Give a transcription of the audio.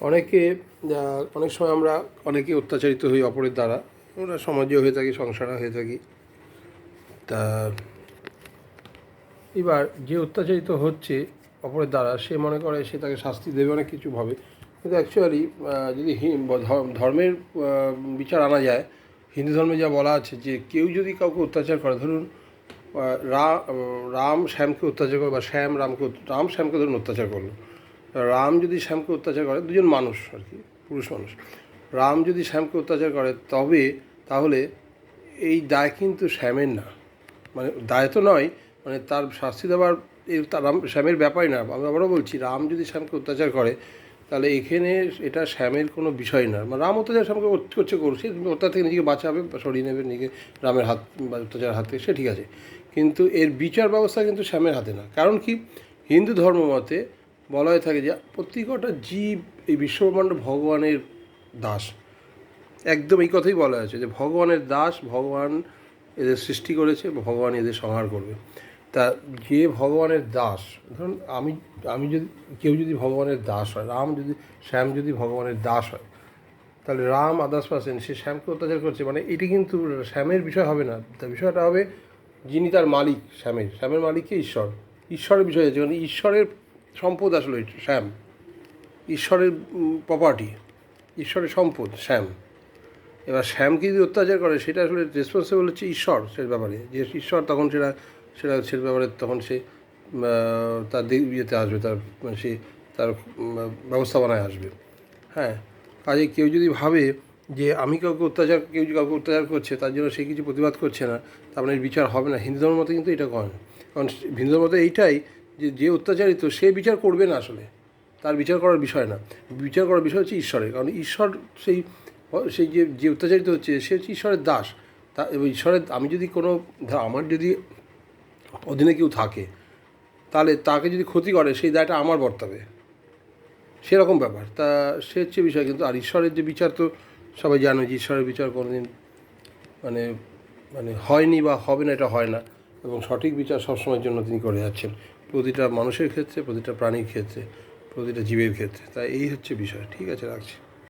অনেকে অনেক সময় আমরা অনেকে অত্যাচারিত হই অপরের দ্বারা। আমরা সমাজে হয়ে থাকি, সংসারে হয়ে থাকি। তা এবার যে অত্যাচারিত হচ্ছে অপরের দ্বারা, সে মনে করে সে তাকে শাস্তি দেবে, অনেক কিছু ভাবে। কিন্তু অ্যাকচুয়ালি যদি ধর্মের বিচার আনা যায়, হিন্দু ধর্মে যা বলা আছে যে কেউ যদি কাউকে অত্যাচার করে, ধরুন রাম শ্যামকে অত্যাচার করে বা শ্যাম রামকে রাম শ্যামকে ধরুন অত্যাচার করল। রাম যদি শ্যামকে অত্যাচার করে, দুজন মানুষ আর কি, পুরুষ মানুষ। রাম যদি শ্যামকে অত্যাচার করে, তবে তাহলে এই দায় কিন্তু শ্যামের না। মানে দায় তো নয় মানে তার শাস্তি দেওয়ার এই রাম, শ্যামের ব্যাপারই না। আমি আবারও বলছি, রাম যদি শ্যামকে অত্যাচার করে, তাহলে এখানে এটা শ্যামের কোনো বিষয় না। মানে রাম অত্যাচার শ্যামকে কর- করছে করছে অত্যাচার থেকে নিজেকে বাঁচাবে, সরিয়ে নেবে, নিজেকে রামের হাত, বা অত্যাচার হাত থেকে, সে ঠিক আছে। কিন্তু এর বিচার ব্যবস্থা কিন্তু শ্যামের হাতে না। কারণ কি? হিন্দু ধর্ম মতে বলা হয়ে থাকে যে প্রত্যেকটা জীব এই বিশ্বব্রহ্মাণ্ড ভগবানের দাস। একদম এই কথাই বলা হয়েছে যে ভগবানের দাস, ভগবান এদের সৃষ্টি করেছে, ভগবান এদের সংহার করবে। তা যে ভগবানের দাস, ধরুন আমি আমি যদি, কেউ যদি ভগবানের দাস হয়, রাম যদি, শ্যাম যদি ভগবানের দাস হয়, তাহলে রাম আদার্স পার্সেন সে শ্যামকে অত্যাচার করছে মানে এটি কিন্তু শ্যামের বিষয় হবে না। তার বিষয়টা হবে যিনি তার মালিক, শ্যামের। শ্যামের মালিককে ঈশ্বর। ঈশ্বরের বিষয় আছে মানে ঈশ্বরের সম্পদ আসলে শ্যাম। ঈশ্বরের প্রপার্টি ঈশ্বরের সম্পদ, শ্যাম। এবার শ্যামকে যদি অত্যাচার করে, সেটা আসলে রেসপন্সিবল হচ্ছে ঈশ্বর সে ব্যাপারে। যে ঈশ্বর তখন সেটা সেটা সে ব্যাপারে তখন সে তার দিক- ইয়েতে আসবে, তার, সে, তার ব্যবস্থাপনায় আসবে। হ্যাঁ কাজে কেউ যদি ভাবে যে আমি কাউকে অত্যাচার, কেউ যদি কাউকে অত্যাচার করছে, তার জন্য সে কিছু প্রতিবাদ করছে না, তার মানে বিচার হবে না। হিন্দু ধর্মের মতে কিন্তু এটা কয় কারণ হিন্দু ধর্মের এইটাই যে যে অত্যাচারিত, সে বিচার করবে না আসলে। তার বিচার করার বিষয় না। বিচার করার বিষয় হচ্ছে ঈশ্বরের। কারণ ঈশ্বর সেই সেই যে যে অত্যাচারিত হচ্ছে, সে হচ্ছে ঈশ্বরের দাস। তা, এবং ঈশ্বরের, আমি যদি কোনো আমার যদি অধীনে কেউ থাকে, তাহলে তাকে যদি ক্ষতি করে, সেই দায়টা আমার বর্তাবে। সেরকম ব্যাপার। তা, সে হচ্ছে বিষয়। কিন্তু আর ঈশ্বরের যে বিচার তো সবাই জানে যে ঈশ্বরের বিচার কোনোদিন মানে মানে হয়নি বা হবে না, এটা হয় না। এবং সঠিক বিচার সবসময়ের জন্য তিনি করে যাচ্ছেন। প্রতিটা মানুষের ক্ষেত্রে, প্রতিটা প্রাণীর ক্ষেত্রে, প্রতিটা জীবের ক্ষেত্রে। তাই এই হচ্ছে বিষয়। ঠিক আছে, রাখছি।